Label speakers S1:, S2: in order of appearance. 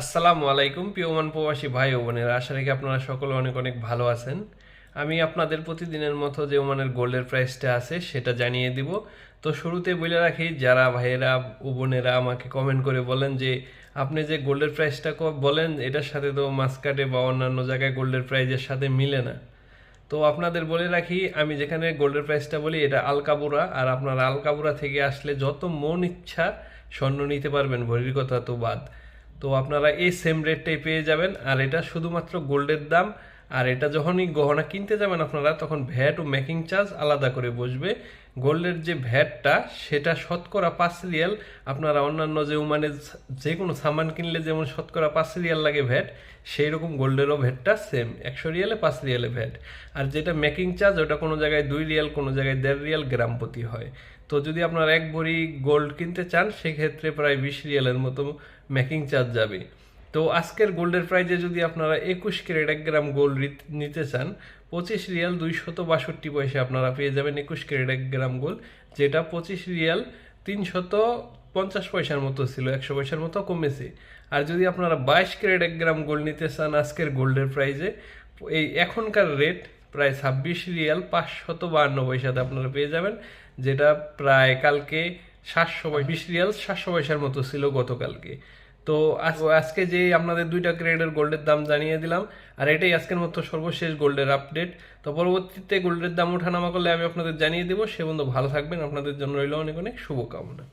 S1: আসসালামু আলাইকুম পিওমান প্রবাসী ভাই ও বোনেরা। আশা রেখে আপনারা সকলে অনেক অনেক ভালো আছেন। আমি আপনাদের প্রতিদিনের মতো যে ওমানের গোল্ডের প্রাইসটা আছে, সেটা জানিয়ে দিব। তো শুরুতে বলে রাখি, যারা ভাইয়েরা ও বোনেরা আমাকে কমেন্ট করে বলেন যে, আপনি যে গোল্ডের প্রাইসটা বলেন, এটার সাথে তো মাসকাটে বা অন্যান্য জায়গায় গোল্ডের প্রাইজের সাথে মিলে না। তো আপনাদের বলে রাখি, আমি যেখানে গোল্ডের প্রাইসটা বলি, এটা আলকাবুরা। আর আপনার আলকাবুরা থেকে আসলে যত মন ইচ্ছা স্বর্ণ নিতে পারবেন, ভরির কথা তো বাদ। তো আপনারা এই সেম রেটটাই পেয়ে যাবেন। আর এটা শুধুমাত্র গোল্ডের দাম। আর এটা যখনই গহনা কিনতে যাবেন আপনারা, তখন ভ্যাট ও মেকিং চার্জ আলাদা করে বসবে। গোল্ডের যে ভ্যাটটা, সেটা শতকরা পাঁচ রিয়াল। আপনারা অন্যান্য যে মানে যে কোনো সামান কিনলে যেমন শতকরা পাঁচ রিয়াল লাগে ভ্যাট সেই রকম গোল্ডেরও ভ্যাটটা সেম একশো রিয়ালে পাঁচ রিয়ালে ভ্যাট। আর যেটা মেকিং চার্জ ওটা কোনো জায়গায় দুই রিয়াল, কোনো জায়গায় দেড় রিয়াল গ্রাম প্রতি হয়। তো যদি আপনার এক ভরি গোল্ড কিনতে চান, সেক্ষেত্রে প্রায় বিশ রিয়ালের মতো মেকিং চার্জ যাবে। তো আজকের গোল্ডের প্রাইজে যদি আপনারা একুশ ক্যারেট এক গ্রাম গোল্ড নিতে চান, পঁচিশ রিয়াল দুইশত বাষট্টি পয়সা আপনারা পেয়ে যাবেন একুশ ক্যারেট এক গ্রাম গোল্ড, যেটা পঁচিশ রিয়াল তিনশত পঞ্চাশ পয়সার মতো ছিল, একশো পয়সার মতো কমেছে। আর যদি আপনারা বাইশ ক্যারেট এক গ্রাম গোল্ড নিতে চান আজকের গোল্ডের প্রাইজে, এই এখনকার রেট প্রায় ছাব্বিশ রিয়াল পাঁচশত বাহান্ন পয়সাতে আপনারা পেয়ে যাবেন, যেটা প্রায় কালকে সাতশো বিশ রিয়াল সাতশো পয়সার মতো ছিল গতকালকে। তো আজ- আজকে যে আপনাদের দুইটা ক্রেডের গোল্ডের দাম জানিয়ে দিলাম, আর এটাই আজকের মতো সর্বশেষ গোল্ডের আপডেট। তো পরবর্তীতে গোল্ডের দাম ওঠানামা করলে আমি আপনাদের জানিয়ে দেবো। সে বন্ধু ভালো থাকবেন। আপনাদের জন্য রইল অনেক অনেক শুভকামনা।